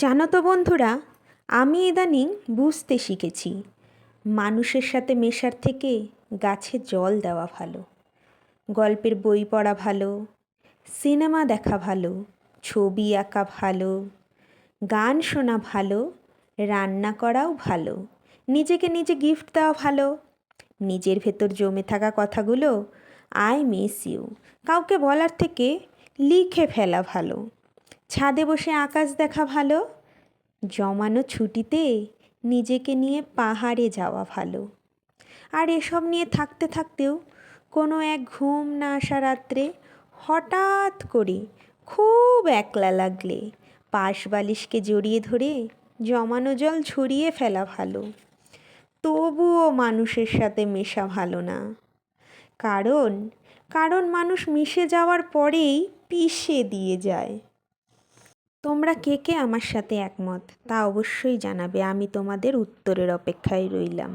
জানো তো বন্ধুরা, আমি ইদানিং বুঝতে শিখেছি, মানুষের সাথে মেশার থেকে গাছে জল দেওয়া ভালো, গল্পের বই পড়া ভালো, সিনেমা দেখা ভালো, ছবি আঁকা ভালো, গান শোনা ভালো, রান্না করাও ভালো, নিজেকে নিজে গিফট দেওয়া ভালো, নিজের ভেতর জমে থাকা কথাগুলো আই মিস ইউ কাউকে বলার থেকে লিখে ফেলা ভালো। ছাদে বসে আকাশ দেখা ভালো। জমানো ছুটিতে নিজেকে নিয়ে পাহাড়ে যাওয়া ভালো। আর এসব নিয়ে থাকতে থাকতেও কোনো এক ঘুম না আসা রাত্রে হঠাৎ করে খুব একলা লাগলে পাশ বালিশকে জড়িয়ে ধরে জমানো জল ঝরিয়ে ফেলা ভালো। তবুও মানুষের সাথে মেশা ভালো না। কারণ কারণ মানুষ মিশে যাওয়ার পরেই পিষে দিয়ে যায়। তোমরা কে কে আমার সাথে একমত তা অবশ্যই জানাবে। আমি তোমাদের উত্তরের অপেক্ষায় রইলাম।